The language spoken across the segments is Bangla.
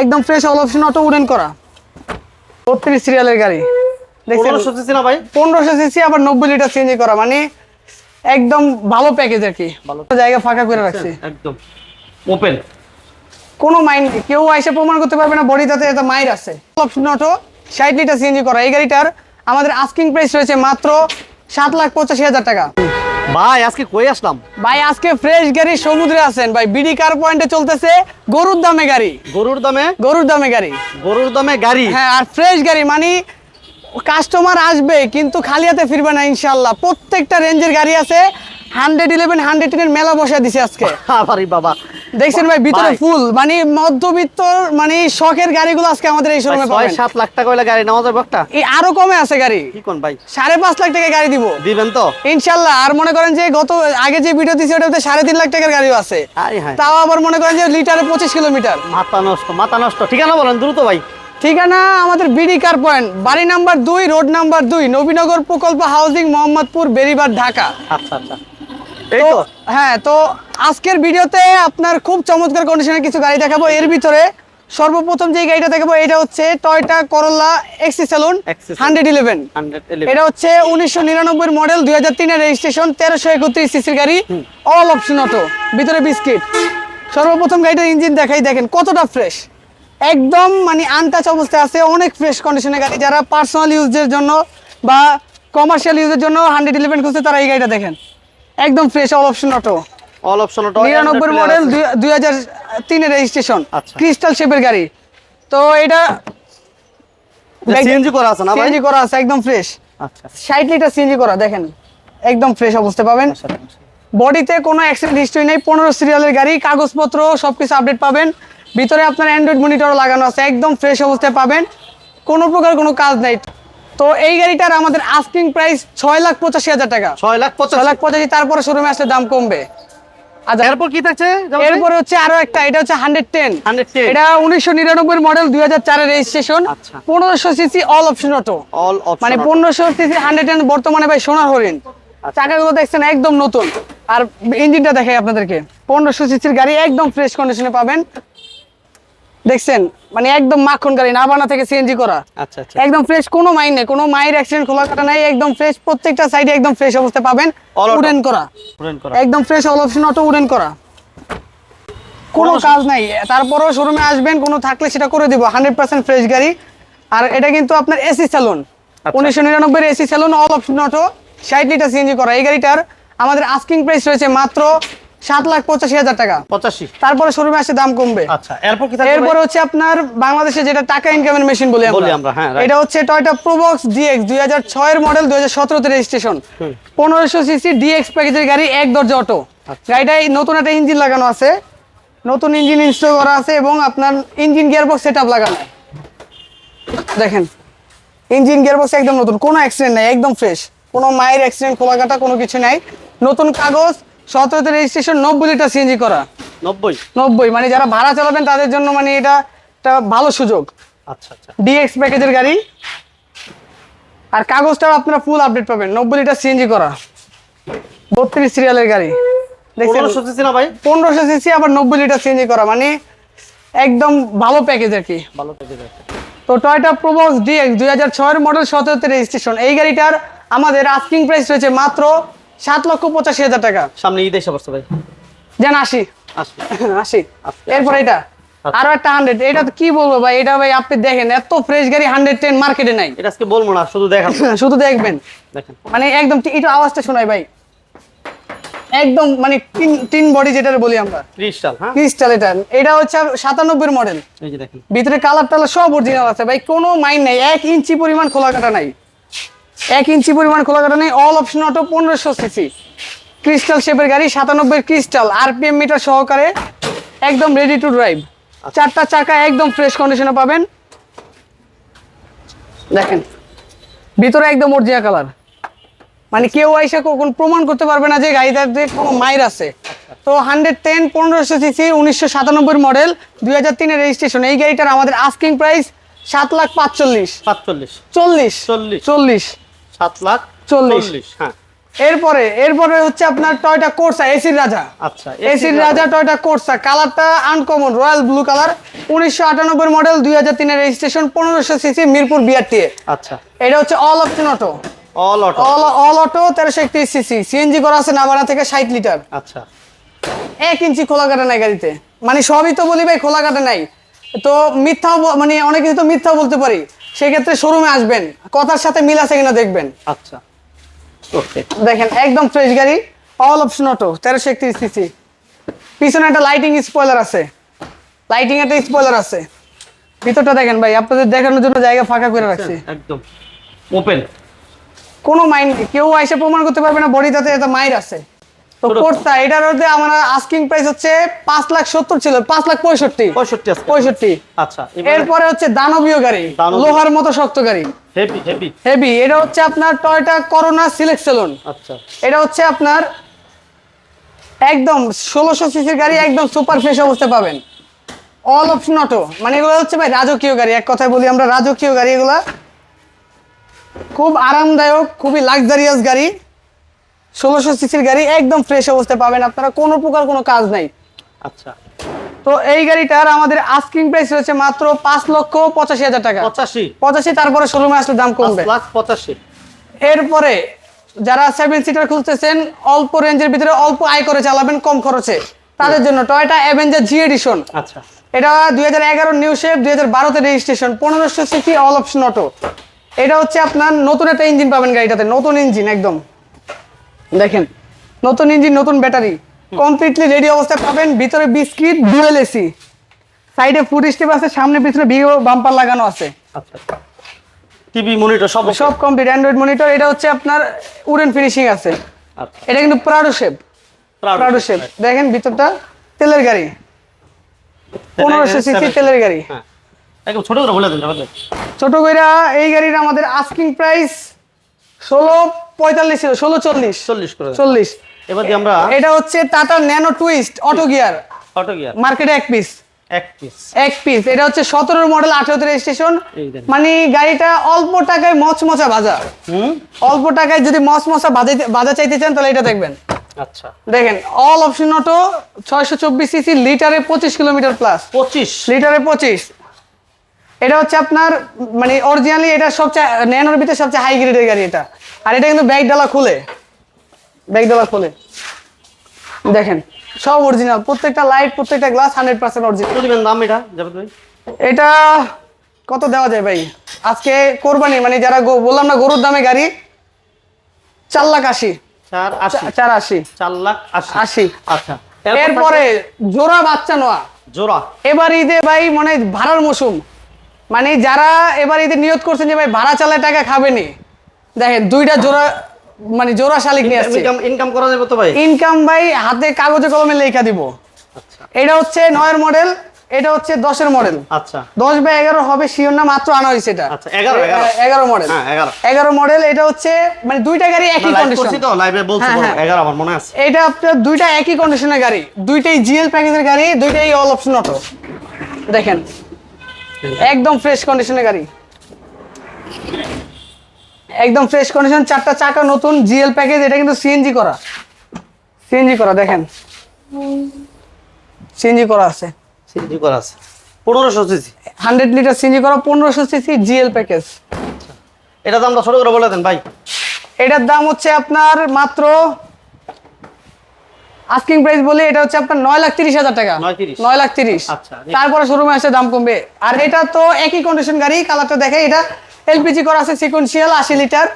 একদম fresh all option auto wooden করা। সিরিয়ালের গাড়ি। দেখছেন? পনেরোশো সিসি না ভাই? পনেরোশো সিসি আবার নব্বই লিটার সিএনজি করা। মানে একদম ভালো প্যাকেজ আর কি। ভালো। জায়গা ফাঁকা করে রাখছি। একদম। ওপেন কোনো মাইন্ড কেউ এসে প্রমাণ করতে পারবে না বডিটাতে এটা মাইর আছে। অপশন অটো ষাট লিটার সিএনজি করা। এই গাড়িটার আমাদের আস্কিং প্রাইস রয়েছে মাত্র সাত লাখ পঁচাশি হাজার টাকা। ভাই আজকে কই আসলাম? ভাই আজকে ফ্রেশ গাড়ি সমুদ্রে আছেন। ভাই বিডি কার পয়েন্টে চলতেছে গরুর দামে গাড়ি। গরুর দামে? গরুর দামে গাড়ি। গরুর দামে গাড়ি? হ্যাঁ আর ফ্রেশ গাড়ি মানে কাস্টমার আসবে কিন্তু খালি হাতে ফিরবে না ইনশাল্লাহ প্রত্যেকটা রেঞ্জের গাড়ি আছে। হান্ড্রেড ইলেভেন হান্ড্রেড টেনের মেলা বসা দিছে আজকে। আরে বাবা। দেখছেন ভাই ভিতরে ফুল মানে মধ্যবিত্ত মানে শখের গাড়িগুলো আজকে আমাদের এই শোরুমে পাবেন। সাত লাখ টাকা হইলে গাড়ি নেওয়া যাবে একটা? এই আরও কমে আছে গাড়ি। কি কোন ভাই? সাড়ে পাঁচ লাখ টাকা গাড়ি দিব। দিবেন তো? ইনশাল্লাহ আর মনে করেন যে গত আগে যে ভিডিও দিছি ওটাতে সাড়ে তিন লাখ টাকার গাড়িও আছে। হ্যাঁ। তাও আবার মনে করেন যে লিটারে পঁচিশ কিলোমিটার। মাথা নষ্ট মাথা নষ্ট। ঠিকানা বলেন দ্রুত ভাই। ঠিকানা আমাদের বিডি কার পয়েন্ট বাড়ি নাম্বার দুই রোড নাম্বার দুই নবীনগর প্রকল্প হাউজিং মোহাম্মদপুর বেরিবার ঢাকা। আচ্ছা আচ্ছা। তো হ্যাঁ তো আজকের ভিডিওতে আপনার খুব চমৎকার কন্ডিশনের কিছু গাড়ি দেখাবো। এর ভিতরে সর্বপ্রথম যে গাড়িটা দেখাবো এটা হচ্ছে Toyota Corolla Axio Axis hundred eleven এটা হচ্ছে উনিশশো নিরানব্বই মডেল দুই হাজার তিনের রেজিস্ট্রেশন তেরোশো একত্রিশ সিসির গাড়ি অল অপশন অটো ভিতরে বিস্কিট সর্বপ্রথম গাড়িটার ইঞ্জিন দেখাই দেখেন কতটা ফ্রেশ একদম মানে আনটাচ অবস্থায় আছে অনেক ফ্রেশ কন্ডিশনের গাড়ি। যারা পার্সোনাল ইউজের জন্য বা কমার্শিয়াল ইউজের জন্য হান্ড্রেড ইলেভেন খুঁজছে তারা এই গাড়িটা দেখেন। একদম fresh all option auto all option নিরানব্বই মডেল দুই হাজার তিনের রেজিস্ট্রেশন আচ্ছা। ক্রিস্টাল শেপের গাড়ি। তো এটা সিএনজি করা আছে না ভাই? সিএনজি করা আছে একদম ফ্রেশ আচ্ছা। ষাট লিটার সিএনজি করা দেখেন। একদম ফ্রেশ অবস্থা পাবেন। বডিতে কোনো অ্যাক্সিডেন্ট হিস্ট্রি নেই পনেরো সিরিয়ালের গাড়ি কাগজপত্র সব কিছু আপডেট পাবেন। ভিতরে আপনার অ্যান্ড্রয়েড মনিটরও লাগানো আছে একদম ফ্রেশ অবস্থায় পাবেন। কোনো প্রকার কোনো কাজ নেই তো এই গাড়িটার আমাদের আস্কিং প্রাইস ছয় লাখ পঁচাশি হাজার টাকা। ছয় লাখ পঞ্চাশ ছয় লাখ পঁচাশি তারপরে শোরুমে আসলে দাম কমবে। আচ্ছা এরপর কি থাকছে এরপরে হচ্ছে আরও একটা এটা হচ্ছে হান্ড্রেড টেন এটা উনিশশো নিরানব্বই মডেল দুই হাজার চারের রেজিস্ট্রেশন আচ্ছা। পনেরোশো CC all option auto all মানে পনেরোশো সিসি হান্ড্রেড টেন বর্তমানে ভাই সোনার হরিণ। আচ্ছা। চাকাগুলো দেখছেন একদম নতুন। আর ইঞ্জিনটা দেখাই আপনাদেরকে। পনেরোশো সিসির গাড়ি একদম ফ্রেশ কন্ডিশনে পাবেন। দেখছেন? মানে একদম মাখন গাড়ি নাবানা থেকে সিএনজি করা। আচ্ছা আচ্ছা। একদম ফ্রেশ কোনো মাইন নেই কোনো মাইর অ্যাক্সিডেন্ট খোলা কাটা নাই একদম ফ্রেশ প্রত্যেকটা সাইডে একদম ফ্রেশ অবস্থায় পাবেন উডেন করা। উড়েন করা। একদম fresh all option auto wooden করা। কোনো কোনো কাজ নাই। তারপরেও শোরুমে আসবেন কোনো থাকলে সেটা করে দিব হান্ড্রেড পার্সেন্ট ফ্রেশ গাড়ি। আর এটা কিন্তু আপনার এসি স্যালুন আচ্ছা। উনিশশো নিরানব্বই AC saloon all option auto ষাট লিটার সিএনজি করা। এই গাড়িটার আমাদের আস্কিং প্রাইস রয়েছে মাত্র সাত লাখ পঁচাশি হাজার টাকা। পঁচাশি। তারপরে শোরুমে আসে দাম কমবে। আচ্ছা এরপর কি এরপরে হচ্ছে আপনার বাংলাদেশে যেটা টাকা ইনকামের মেশিন বলি বলি আমরা, হ্যাঁ, এটা হচ্ছে টয়টা প্রোবক্স ডিএক্স দুই হাজার ছয়ের মডেল দুই হাজার সতেরোতে রেজিস্ট্রেশন পনেরোশো সিসি ডিএক্স প্যাকেজের গাড়ি এক দরজা অটো আচ্ছা। গাড়িটায় নতুন একটা ইঞ্জিন লাগানো আছে। নতুন ইঞ্জিন ইনস্টল করা আছে এবং আপনার ইঞ্জিন গিয়ারবক্স সেট আপ লাগানো। দেখেন ইঞ্জিন গিয়ারবক্স একদম নতুন কোনো অ্যাক্সিডেন্ট নাই একদম ফ্রেশ কোনো মায়ের অ্যাক্সিডেন্ট খোলা কাটা কোনো কিছু নাই। নতুন কাগজ সতেরোতে রেজিস্ট্রেশন নব্বই লিটার সিএনজি করা। নব্বই? নব্বই মানে যারা ভাড়া চালাবেন তাদের জন্য মানে এটা একটা ভালো সুযোগ। আচ্ছা আচ্ছা। ডিএক্স প্যাকেজের গাড়ি। আর কাগজটাও আপনারা ফুল আপডেট পাবেন। নব্বই লিটার সিএনজি করা। বত্রিশ সিরিয়ালের গাড়ি। দেখছেন? পনেরোশো সিসি আবার নব্বই লিটার সিএনজি করা। মানে একদম ভালো প্যাকেজ আর কি। ভালো প্যাকেজ তো টয়টা প্রোবক্স ডিএক্স দুই হাজার ছয়ের মডেল সতেরোতে রেজিস্ট্রেশন এই গাড়িটার আমাদের আস্কিং প্রাইস রয়েছে মাত্র সাত লক্ষ পঁচাশি হাজার টাকা। সামনে ঈদ এসে পড়ছে ভাই। যেন আসি আসি আচ্ছা। এরপর এটা। আরও একটা হান্ড্রেড এটা তো কি বলব ভাই? এটা ভাই আপনি দেখেন এত ফ্রেশ গাড়ি হান্ড্রেড টেন মার্কেটে নাই। এটা আজকে বলব না শুধু দেখা শুধু দেখবেন। দেখেন। মানে একদম টি- একটু আওয়াজটা শোনাই ভাই। একদম মানে তিন টিন বডি যেটা বলি আমরা। ক্রিস্টাল হ্যাঁ? ক্রিস্টাল এটা। এটা হচ্ছে সাতানব্বই মডেল এই যে দেখেন। ভিতরে কালার টালার সব অরিজিনাল আছে ভাই। কোনো মাইন নাই। এক ইঞ্চি পরিমাণ খোলা কাটা নাই। এক ইঞ্চি পরিমাণ খোলা কাটা নেই অল অপশন অটো পনেরোশো সিসি ক্রিস্টাল শেপের গাড়ি সাতানব্বই ক্রিস্টাল আরপিএম মিটার সহকারে একদম রেডি টু ড্রাইভ চারটা চাকা একদম ফ্রেশ কন্ডিশনে পাবেন। দেখেন ভিতরে একদম অরিজিনাল কালার মানে কেউ এসে কখন প্রমাণ করতে পারবে না যে গাড়িটাতে কোনো মাইর আছে। তো হান্ড্রেড টেন পনেরোশো সিসি উনিশশো সাতানব্বই মডেল দুই হাজার তিনের রেজিস্ট্রেশন এই গাড়িটার আমাদের আস্কিং প্রাইস সাত লাখ পাঁচচল্লিশ। পাঁচচল্লিশ চল্লিশ। চল্লিশ। চল্লিশ। সাত লাখ চল্লিশ। হ্যাঁ। এরপরে এরপরে হচ্ছে আপনার টয়টা কোর্সা এসির রাজা। আচ্ছা এসির রাজা। Toyota Corsa. কালারটা আনকমন রয়্যাল ব্লু কালার উনিশশো আটানব্বই মডেল দুই হাজার তিনের রেজিস্ট্রেশন পনেরোশো সিসি মিরপুর বিআরটি আচ্ছা। এটা হচ্ছে all option auto all auto all auto তেরোশো একত্রিশ সিসি সিএনজি করা আছে নাবানা থেকে ষাট লিটার আচ্ছা। এক ইঞ্চি খোলা কাটা নাই গাড়িতে। মানে সবই তো বলি ভাই খোলা কাটা নাই। তো মিথ্যাও মানে অনেক কিছু তো মিথ্যাও বলতে পারি। সেক্ষেত্রে শোরুমে আসবেন কথার সাথে মিল আছে কিনা দেখবেন। আচ্ছা। দেখেন একদম ফ্রেশ গাড়ি অল অপশন অটো তেরোশো একত্রিশ সিসি পিছনে একটা লাইটিং স্পয়লার আছে। লাইটিং একটা স্পয়লার আছে। ভিতরটা দেখেন ভাই আপনাদের দেখানোর জন্য জায়গা ফাঁকা করে রাখছি। একদম। ওপেন কোনো মাইন্ড কেউ এসে প্রমাণ করতে পারবে না বডিটাতে এটা মাইর আছে। তো ছোট- কোর্সটা এটার মধ্যে আমার আস্কিং প্রাইস হচ্ছে পাঁচ লাখ সত্তর ছিল পাঁচ লাখ পঁয়ষট্টি। পঁয়ষট্টি পঁয়ষট্টি। আচ্ছা এরপরে হচ্ছে দানবীয় গাড়ি লোহার মতো শক্ত গাড়ি। হেভি হেভি হেভি এটা হচ্ছে আপনার টয়টা করোনা সিলেক্ট সেলুন আচ্ছা। এটা হচ্ছে আপনার একদম ষোলোশো সিসির গাড়ি একদম সুপার ফ্রেশ অবস্থায় পাবেন। অল অপশন অটো মানে এগুলো হচ্ছে ভাই রাজকীয় গাড়ি এক কথায় বলি আমরা রাজকীয় গাড়ি এগুলা। খুব আরামদায়ক খুবই লাক্সারিয়াস গাড়ি। ষোলোশো সিসির গাড়ি একদম ফ্রেশ অবস্থায় পাবেন আপনারা কোনো প্রকার কোনো কাজ নাই। আচ্ছা। তো এই গাড়িটার আমাদের আস্কিং প্রাইস রয়েছে মাত্র পাঁচ লক্ষ পঁচাশি হাজার টাকা। পঁচাশি। পঁচাশি তারপরে শোরুমে আসলে দাম কমবে। পঁচাশি। এরপরে যারা সেভেন সিটার খুঁজতেছেন অল্প রেঞ্জের ভিতরে অল্প আয় করে চালাবেন কম খরচে। তাদের জন্য টয়টা অ্যাভেঞ্জার জি এডিশন আচ্ছা। এটা দুই হাজার এগারো নিউ শেপ দুই হাজার বারোতে রেজিস্ট্রেশন পনেরোশো সিসি অল অপশন অটো এটা হচ্ছে আপনার নতুন একটা ইঞ্জিন পাবেন গাড়িটাতে নতুন ইঞ্জিন একদম। দেখেন নতুন ইঞ্জিন নতুন ব্যাটারি কমপ্লিটলি রেডি অবস্থায় পাবেন ভিতরে বিস্কিট ডুয়েল এসি সাইডে ফুড স্টেপ আছে সামনে পিছনে ভিভো বাম্পার লাগানো আছে। আচ্ছা টিভি মনিটর সব সব কমপ্লিট অ্যান্ড্রয়েড মনিটর এটা হচ্ছে আপনার উডেন ফিনিশিং আছে। আচ্ছা। এটা কিন্তু প্রাডো শেপ প্রাডো শেপ দেখেন ভিতরটা তেলের গাড়ি। পনেরোশো সিসি তেলের গাড়ি। হ্যাঁ। একদম ছোট করে বলে দেন ছোট কইরা এই গাড়ির আমাদের আস্কিং প্রাইস ষোলো পঁয়তাল্লিশ ছিল ষোলো চল্লিশ। চল্লিশ করে। চল্লিশ। এবার আমরা এটা হচ্ছে Tata Nano Twist auto gear. Auto gear. মার্কেটে এক পিস। এক পিস। এক পিস। এটা হচ্ছে সতেরোর মডেল আঠেরোতে রেজিস্ট্রেশন। মানে গাড়িটা অল্প টাকায় মচমচা হুম? অল্প টাকায় যদি মচমচা বাজাইতে বাজা চাইতে চান তাহলে এটা দেখবেন। আচ্ছা। দেখেন অল অপশন অটো ছয়শো চব্বিশ সিসি লিটারে পঁচিশ কিলোমিটার প্লাস পঁচিশ? লিটারে পঁচিশ। এটা হচ্ছে আপনার মানে অরিজিনালি এটা সবচেয়ে ন্যানোর ভিতরে সবচেয়ে হাই গ্রেডের গাড়ি এটা। আর এটা কিন্তু ব্যাগ ডালা খুলে। ব্যাগ ডালা খুলে। দেখেন সব অরিজিনাল প্রত্যেকটা লাইট প্রত্যেকটা গ্লাস হান্ড্রেড পার্সেন্ট অরিজিনাল দাম এটা? যাবে ভাই এটা কত দেওয়া যায় ভাই? আজকে কোরবানি মানে যারা বললাম না গরুর দামে গাড়ি চার লাখ আশি। চার আশি। চার লাখ আশি। আশি। আচ্ছা। এরপরে জোড়া বাচ্চা নোয়া জোড়া। এবার ঈদে ভাই মানে ভাড়ার মৌসুম। মানে যারা এবার ঈদে নিয়ত করছেন যে ভাই ভাড়া চালায় টাকা খাবেনি দেখেন দুইটা জোড়া মানে জোড়া শালিক নিয়ে আসছে। ইনকাম ইনকাম করা যাবে তো ভাই? ইনকাম ভাই হাতে কাগজে কলমে লেখা দিব। আচ্ছা। এটা হচ্ছে নয়ের মডেল এটা হচ্ছে দশের মডেল আচ্ছা। দশ বা এগারো হবে শিওর না মাত্র আনা হয়েছে এটা। আচ্ছা, এগারো। এ- এগারো মডেল হ্যাঁ, এগারো। মডেল এটা হচ্ছে মানে দুইটা গাড়ি একই কন্ডিশন করছি তো লাইভে বলছি হ্যাঁ, হ্যাঁ। আমার মনে আছে। এটা আপনার দুইটা একই কন্ডিশনের গাড়ি দুইটাই জিএল প্যাকেজের গাড়ি দুইটাই অল অপশন অটো দেখেন একদম ফ্রেশ কন্ডিশনের গাড়ি। একদম ফ্রেশ কন্ডিশন চারটা চাকা নতুন জিএল প্যাকেজ এটা কিন্তু সিএনজি করা। সিএনজি করা দেখেন। সিএনজি করা আছে। সিজি করা আছে। পনেরোশো সিসি হান্ড্রেড লিটার সিএনজি করা পনেরোশো সিসি জিএল প্যাকেজ এটা দামটা ছোট করে বলে দেন ভাই। এটার দাম হচ্ছে আপনার মাত্র আস্কিং প্রাইস বলি এটা হচ্ছে আপনার নয় লাখ তিরিশ হাজার টাকা। 9,30 নয় লাখ তিরিশ। আচ্ছা। তারপরে শোরুমে আসে দাম কমবে। আর এটা তো একই কন্ডিশন গাড়ি কালারটা দেখে এটা এলপিজি করা আছে সিকোয়েন্সিয়াল আশি লিটার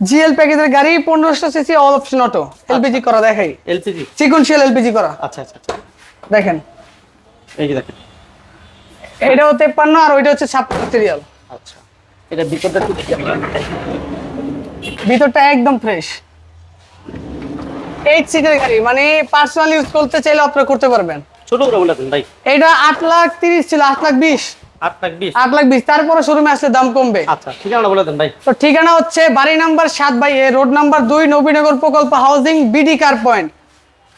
জিএল প্যাকেজের গাড়ি পনেরোশো CC all option auto LPG করা দেখাই। এলপিজি? সিকোয়েন্সিয়াল এলপিজি করা। আচ্ছা আচ্ছা আচ্ছা। দেখেন। এই যে দেখেন। এটাও তেপ্পান্ন আর ওইটা হচ্ছে ছাপ্পান্ন সিরিয়াল আচ্ছা। এটা ভিতরটা একটু দেখি। ভিতরটা একদম ফ্রেশ এইট সিটের গাড়ি মানে পার্সোনাল ইউজ করতে চাইলে আপনারা করতে পারবেন। ছোট করে বলে দেন ভাই। এটা আট লাখ তিরিশ ছিল আট লাখ বিশ। আট লাখ বিশ। আট লাখ বিশ। তারপরে শোরুমে আসলে দাম কমবে। আচ্ছা ঠিকানা বলে দেন ভাই। তো ঠিকানা হচ্ছে বাড়ি নাম্বার সাত বাই এ রোড নাম্বার দুই নবীনগর প্রকল্প হাউজিং বিডি কার পয়েন্ট।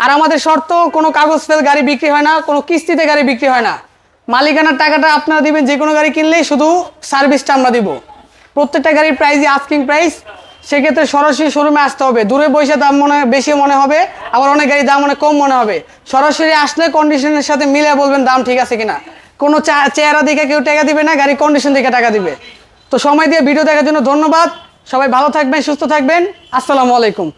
আর আমাদের শর্ত কোনো কাগজ ফেল গাড়ি বিক্রি হয় না কোনো কিস্তিতে গাড়ি বিক্রি হয় না। মালিকানার টাকাটা আপনারা দিবেন যে কোনো গাড়ি কিনলেই শুধু সার্ভিসটা আমরা দিব। প্রত্যেকটা গাড়ির প্রাইসই আস্কিং প্রাইস সেক্ষেত্রে সরাসরি শোরুমে আসতে হবে। দূরে বসে দাম মনে বেশি মনে হবে আবার অনেক গাড়ির দাম অনেক কম মনে হবে। সরাসরি আসলে কন্ডিশনের সাথে মিলে বলবেন দাম ঠিক আছে কিনা। কোনো চেহারা দেখে কেউ টাকা দিবে না, গাড়ির কন্ডিশন দেখে টাকা দিবে। তো সময় দিয়ে ভিডিও দেখার জন্য ধন্যবাদ। সবাই ভালো থাকবেন, সুস্থ থাকবেন। আসসালামু আলাইকুম।